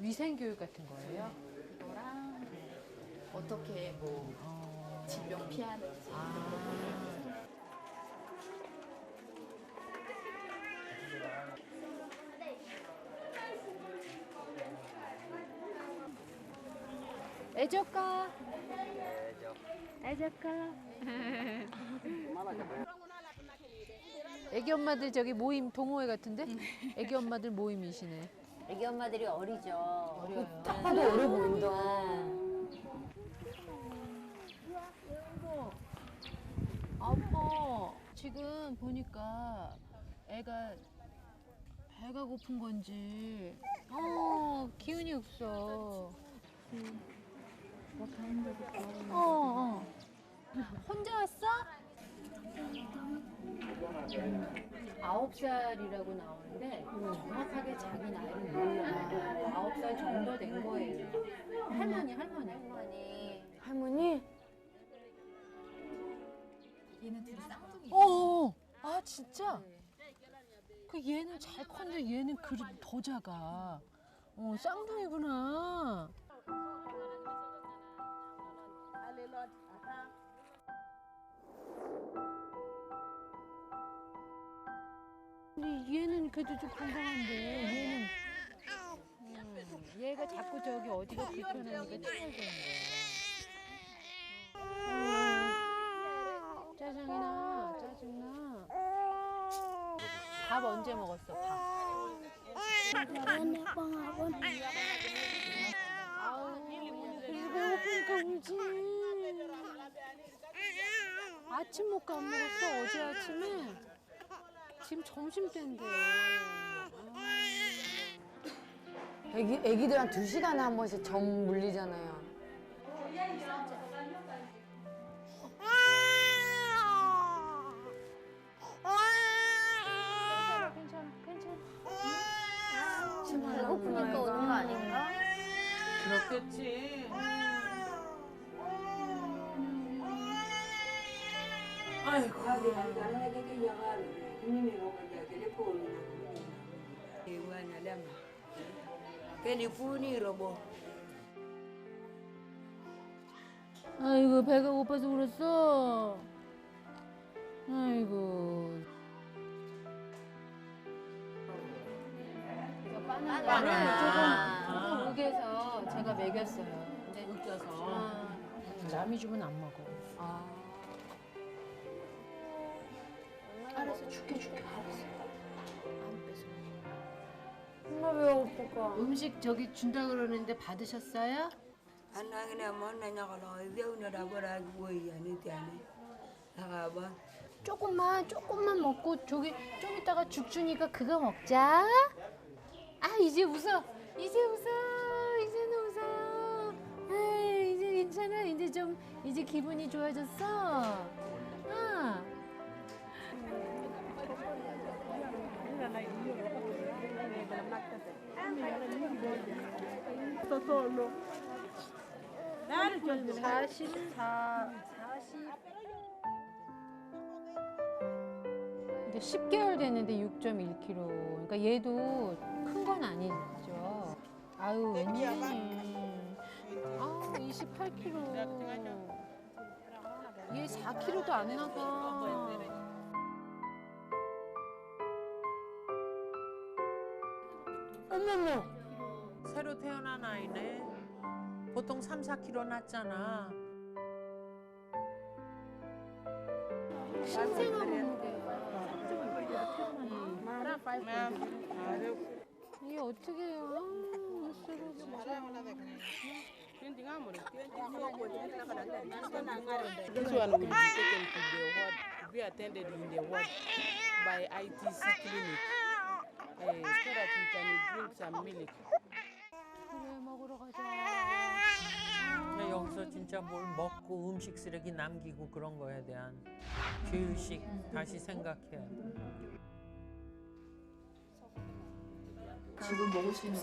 위생 교육 같은 거예요? 이거랑 어떻게 뭐 어. 질병 피하는지 아. 애적가 애적가 애기 엄마들 저기 모임 동호회 같은데 애기 엄마들 모임이시네 애기 엄마들이 어리죠. 어려요. 딱 봐도 어려 보인다. 아파. 지금 보니까 애가 배가 고픈 건지 어 기운이 없어. 어, 어. 혼자 왔어? 아홉 살이라고 나오는데 정확하게 자기 나이를 몰라. 아홉 살 정도 된 거예요. 할머니, 할머니. 할머니. 할머니? 얘는 둘이 쌍둥이 어, 아 진짜? 그 얘는 잘 컸는데 얘는 그리 더 작아. 어, 쌍둥이구나. 근데 얘는 그래도 좀 건강한데 얘는 음, 얘가 자꾸 저기 어디가 불편하니까 튀어주는 거야. 짜증이나 짜증나. 밥 언제 먹었어? 밥. 아우, 그래도 배고프니까 울지. 아침 먹고 안 먹었어 어제 아침에. 지금 점심 때인데. 애기, 애기들 한 두 시간에 한 번씩 점 물리잖아요. 괜찮아, 괜찮아. 지금 배고프니까 오는 거 아닌가? 그렇겠지. Kenifuni robo. 아이고 배가 고파서 울었어. 아이고. 바나나를 아. 조금 조금 우겨서 제가 먹였어요. 근데 웃겨서. 아, 남이 주면 안 먹어. 알았어, 줄게 줄게 알았어. 안. 엄마 왜 오빠가? 음식 저기 준다 그러는데 받으셨어요? Anangina mona nyakalo ideu na dabara goi ani tiane. Agaba. 조금만 조금만 먹고 저기 좀 이따가 죽 주니까 그거 먹자. 아 이제 웃어. 이제 웃어. 이제는 웃어. 아 이제 괜찮아. 이제 좀 이제 기분이 좋아졌어. 사십사, 사십. 이제 10개월 됐는데 6.1kg. 그러니까 얘도 큰 건 아니죠. 아유, 웬일이니. 아우, 28kg. 얘 4kg도 안 나가. 어머머. 새로 태어난 아이네. 보통 3, 4kg 났잖아. 신생아 몸무게야. 이게 어떻게 해요? 아, 쓰러져. This one will be taken to the ward, be attended in the ward by ITC clinic, some milk. 그래, 먹으러 가자. 근데 여기서 진짜 뭘 먹고 음식 쓰레기 남기고 그런 거에 대한 교육식 다시 생각해야 돼. 지금 먹을 수 있는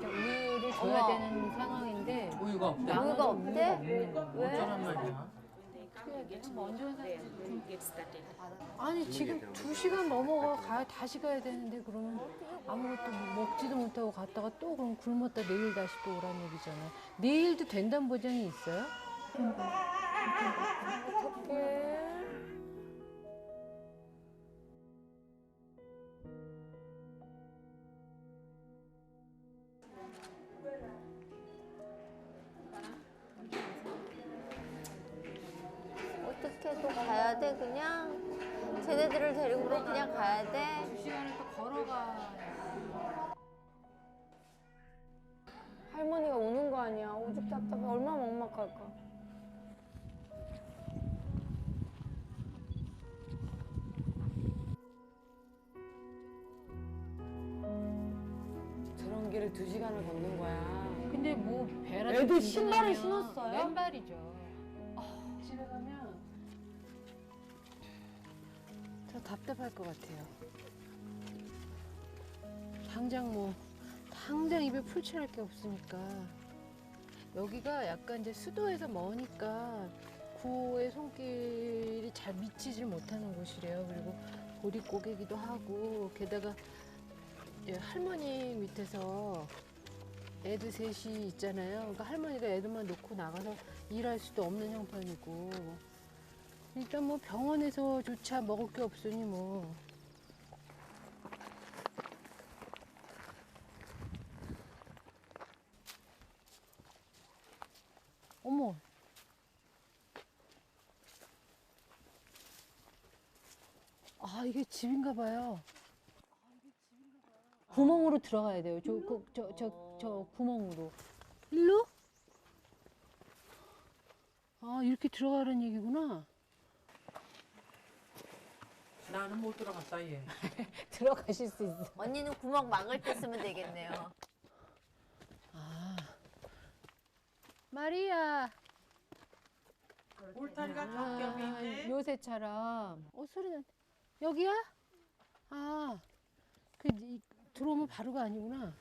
우유를 줘야 되는 상황인데 우유가 없대. 우유가 없대? 어쩌란 말이야? 돼. 먼저 아니 지금 두 시간 넘어가 가 다시 가야 되는데 그러면 아무것도 먹지도 못하고 갔다가 또 그럼 굶었다 내일 다시 또 오란 얘기잖아요. 내일도 된다는 보장이 있어요? 어 돼 그냥? 쟤네들을 데리고 그냥 가야 돼? 두 시간을 또 걸어가. 할머니가 우는 거 아니야. 오죽 답답해. 얼마나 막막할까. 저런 길을 두 시간을 걷는 거야. 근데 뭐 배라 애들 신발을 신었어요? 왼발이죠. 답답할 것 같아요. 당장 뭐 당장 입에 풀칠할 게 없으니까 여기가 약간 이제 수도에서 머니까 구호의 손길이 잘 미치질 못하는 곳이래요. 그리고 보릿고개기도 하고 게다가 할머니 밑에서 애들 셋이 있잖아요. 그러니까 할머니가 애들만 놓고 나가서 일할 수도 없는 형편이고 일단 뭐 병원에서조차 먹을 게 없으니 뭐 어머 아 이게 집인가 봐요. 구멍으로 들어가야 돼요. 저, 그, 저, 저, 저 구멍으로. 일로? 아, 이렇게 들어가라는 얘기구나. 나는 못 들어갔다 얘. 들어가실 수 있어. 언니는 구멍 막을 때 쓰면 되겠네요. 아. 마리아. 울타리가 아, 겹겹이 있네. 요새처럼. 어, 소리 나. 여기야? 아. 그, 이, 들어오면 바로가 아니구나.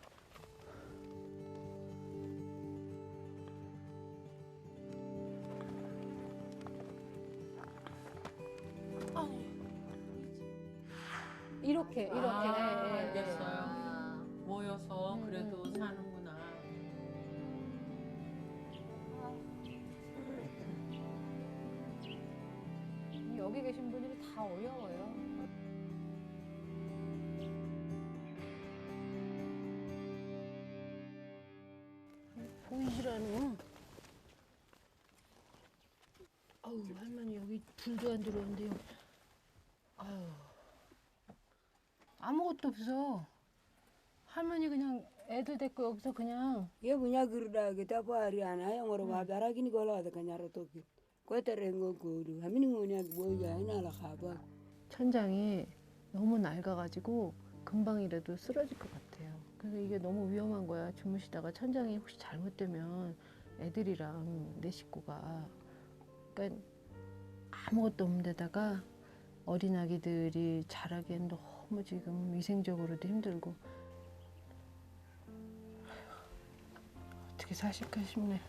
이렇게, 이렇게. 아, 예, 예, 예. 알겠어요. 모여서 음, 그래도 사는구나. 여기 계신 분들이 다 어려워요. 보이질 않아. 아우 할머니 여기 불도 안 들어오는데요. 아유 아무것도 없어. 할머니 그냥 애들 데리고 여기서 그냥 ye bunya girda kita pari ana yang oro ba dara kini gola da kanyaro toki ko tere ngo godu hamini ngonya boya ina la khaba 천장이 너무 낡아가지고 금방이라도 쓰러질 것 같아요. 그래서 이게 너무 위험한 거야. 주무시다가 천장이 혹시 잘못되면 애들이랑 내 식구가 그러니까 아무것도 없는 데다가 어린 아기들이 자라기엔 너무 지금 위생적으로도 힘들고 어떻게 사실까 싶네.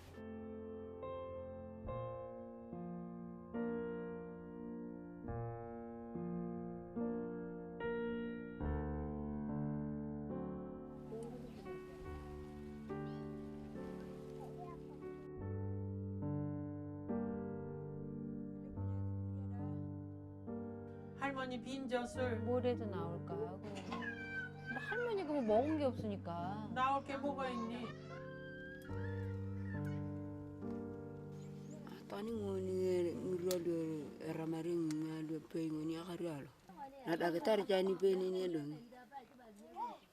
빈 젖을 뭐래도 나올까 하고. 근데 할머니가 뭐 먹은 게 없으니까. 나올 게 뭐가 있니? tani ngoni ngiro ramari ngalo pe ngoni akarialo na daktari jani pe ni ne dong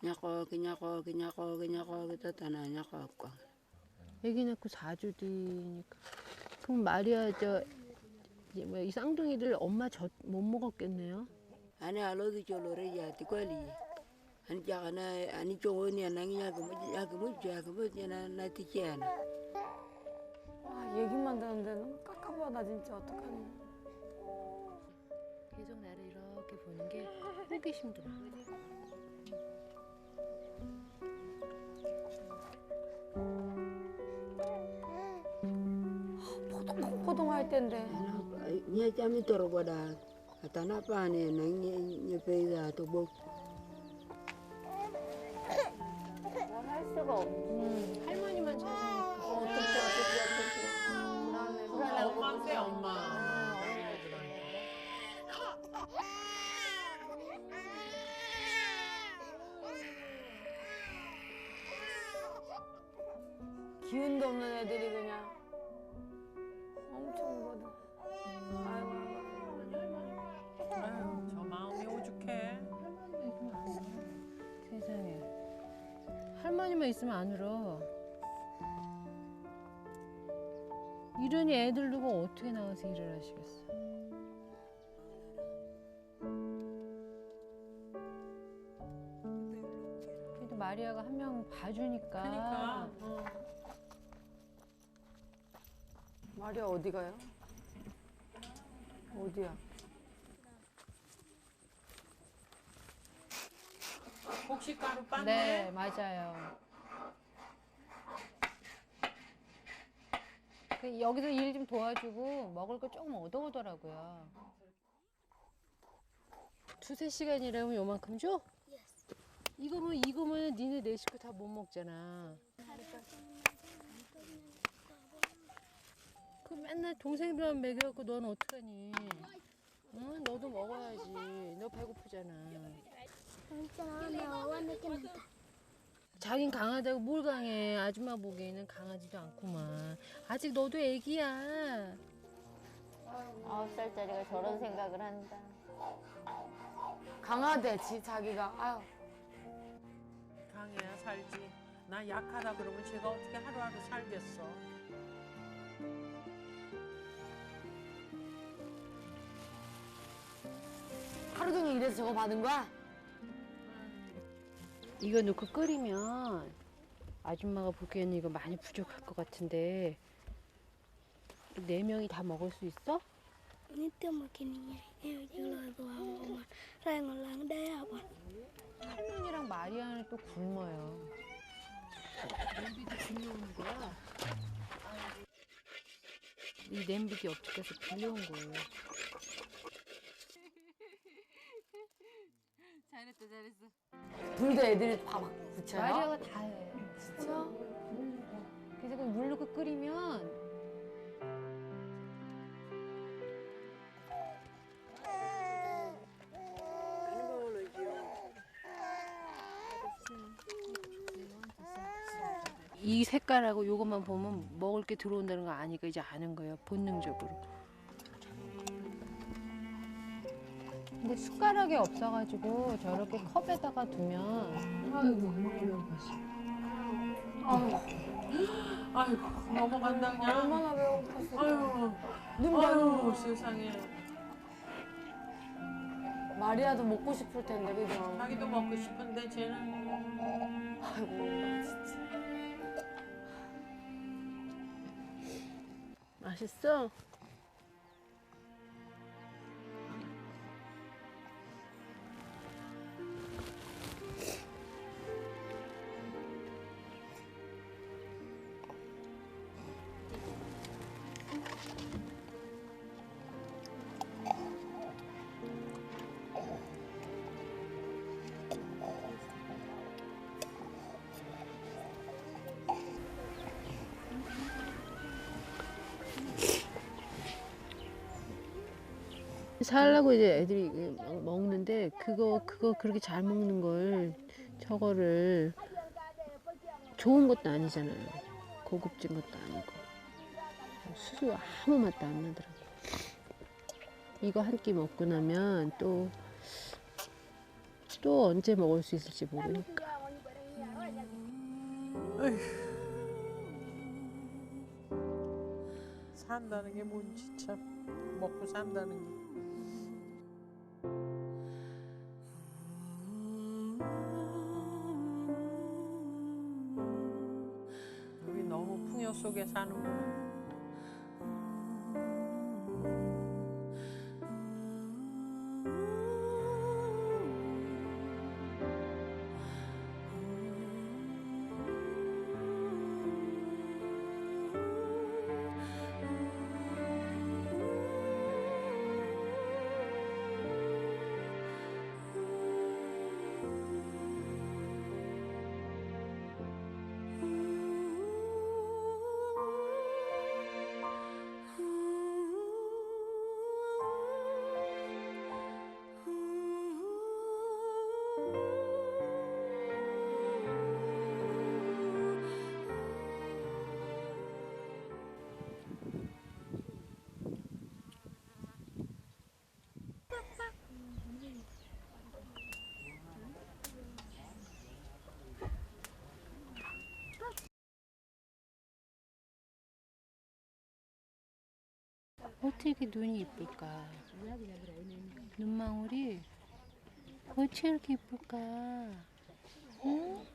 nyako ke nyako ke nyako ke nyako ke tatana nyako ko 애기 낳고 4주 뒤니까. 그럼 마리아 저, 이제 뭐야, 이 쌍둥이들 엄마 젖 못 먹었겠네요. Ani alo ki cholore ya ti kwali ani jakana ani chongoni anangi ya kemo ya kemo ya kemo na na ti kiana 아, 얘기만 듣는데 너무 깝깝하다, 나 진짜. 어떡하니. 계속 나를 이렇게 보는 게 호기심 들어. 포동포동 할 텐데. chami toro boda. Atana pane na nye nye peiza to bo. 할 수가 없. 할머니만 찾으니까. 어떻게 어떻게 어떻게. 불안해 불안하고. 엄마인데 엄마. 기운도 없는 애들이 그냥 있으면 안 울어. 이러니 애들 두고 어떻게 나가서 일을 하시겠어. 그래도 마리아가 한 명 봐주니까. 그러니까 어. 마리아 어디 가요? 어디야? 혹시 가루 빤네. 네, 맞아요. 그 여기서 일 좀 도와주고 먹을 거 조금 얻어오더라고요. 두세 시간이라면 요만큼 줘? 이거면 이거면 니네 네 식구 다 못 먹잖아. 그 맨날 동생들만 먹여갖고 넌 어떡하니? 응, 너도 먹어야지. 너 배고프잖아. 자긴 강하다고 뭘 강해. 아줌마 보기에는 강하지도 않구만. 아직 너도 애기야. 아홉 살짜리가 저런 생각을 한다. 강하대 지 자기가. 아유. 강해야 살지. 나 약하다 그러면 제가 어떻게 하루하루 살겠어. 하루 종일 일해서 저거 받은 거야? 이거 넣고 끓이면 아줌마가 보기에는 이거 많이 부족할 것 같은데 네 명이 다 먹을 수 있어? Nito makininya, eh jual deh apa? 할머니랑 마리아는 또 굶어요. 냄비도 빌려온 거야? 이 냄비기 업체에서 빌려온 거예요. 불도 애들이 밥 붙여요? 마리아가 다 해. 진짜? 그래서 그물 넣고 끓이면 이 색깔하고 요것만 보면 먹을 게 들어온다는 거 아니까 이제 아는 거예요 본능적으로. 근데 숟가락이 없어가지고 저렇게 컵에다가 두면 아이고 아이고 넘어간다 그냥. 얼마나 배고팠어. 아유, 눈 아유 세상에. 마리아도 먹고 싶을 텐데 그죠? 자기도 먹고 싶은데 쟤는 아이고 진짜. 맛있어? 살라고 이제 애들이 막 먹는데 그거 그거 그렇게 잘 먹는 걸 저거를 좋은 것도 아니잖아요. 고급진 것도 아니고 수수 아무 맛도 안 나더라고. 이거 한 끼 먹고 나면 또또 언제 먹을 수 있을지 모르니까. 산다는 게 뭔지 참 먹고 산다는 게. 너무 풍 어떻게 이렇게 눈이 이쁠까? 눈망울이 어떻게 이렇게 이쁠까? 응?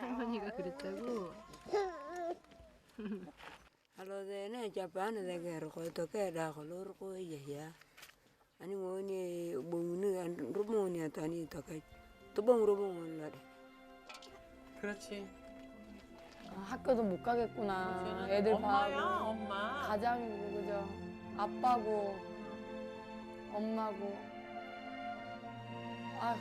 할머니가 그랬다고? Ni bong ni an rumo ni atani to ke. To bong rumo la de. 그렇지. 아, 학교도 못 가겠구나. 애들 엄마야, 봐하고. 엄마. 가장이고 그죠? 아빠고 엄마고. 아,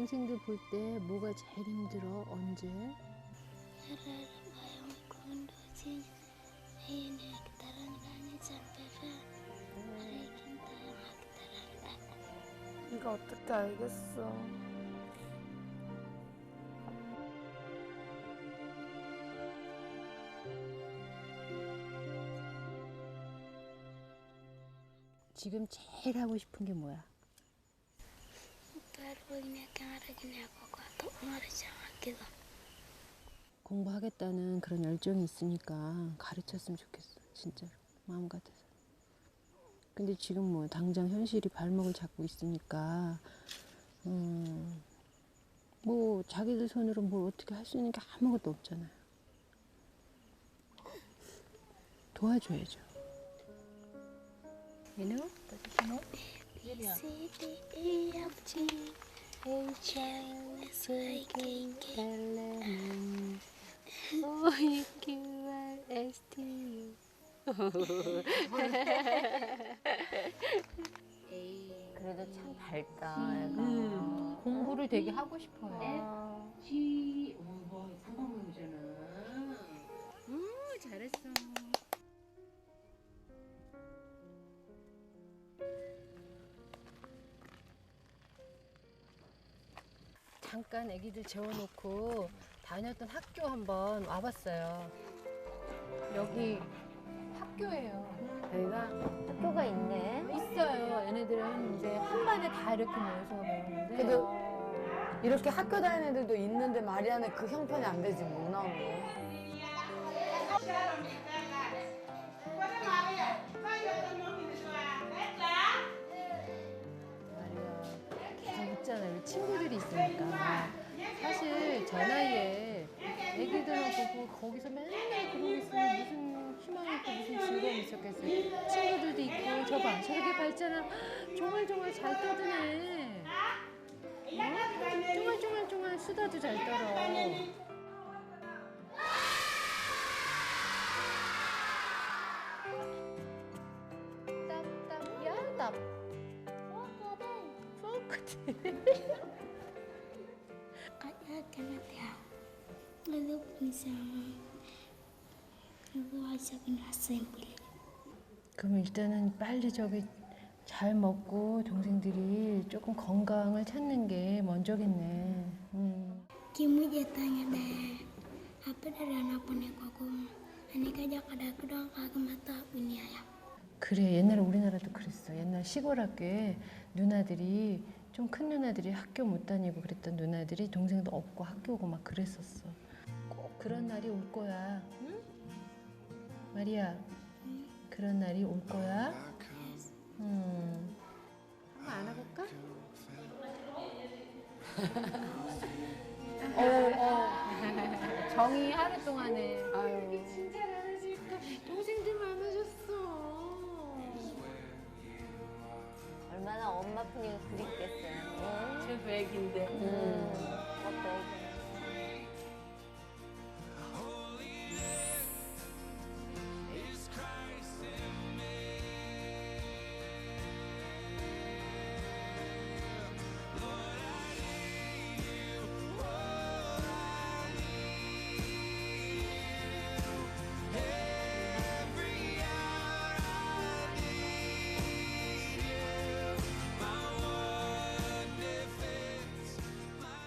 동생들 볼 때 뭐가 제일 힘들어? 언제? 이거 어떻게 알겠어? 지금 제일 하고 싶은 게 뭐야? Gini aku kata umar jangan gitu 공부하겠다는 그런 열정이 있으니까 가르쳤으면 좋겠어. 진짜로. 마음 같아서. 근데 지금 뭐 당장 현실이 발목을 잡고 있으니까 음, 뭐 자기들 손으로 뭘 어떻게 할 수 있는 게 아무것도 없잖아요. 도와줘야죠. You know? C D E F G H I S I K K O Q R S T U. 그래도 참 밝다. 음, 공부를 되게 하고 싶어요. 어. 오, 잘했어. 잠깐 아기들 재워놓고 다녔던 학교 한번 와봤어요. 여기 학교예요. 여기가 학교가 있네. 있어요. 얘네들은 이제 한 반에 다 이렇게 모여서 배우는데. 그래도 이렇게 학교 다니는 애들도 있는데 마리아는 그 형편이 안 되지 못 나오는 거기서 맨날 그러고 있으면 무슨 희망이 있고 무슨 즐거움이 있었겠어요. 친구들도 있고 저봐 저렇게 밟잖아. 종알종알 잘 떠드네. 어? 종알종알종알 수다도 잘 떨어. 답답 야 Lalu aja kena sempil 그럼 일단은 빨리 저기 잘 먹고 동생들이 조금 건강을 찾는 게 먼저겠네. 음. Anak punya koko Ani kaja kada kedong kagak mata punya ya 그래 옛날에 우리나라도 그랬어. 옛날 시골 학교에 누나들이 좀 큰 누나들이 학교 못 다니고 그랬던 누나들이 동생도 없고 학교 오고 막 그랬었어. 꼭 그런 날이 올 거야. 응? 마리아, 그런 날이 올 거야. 음. 한번 안아볼까? 정이 하루 동안에 아유. 동생들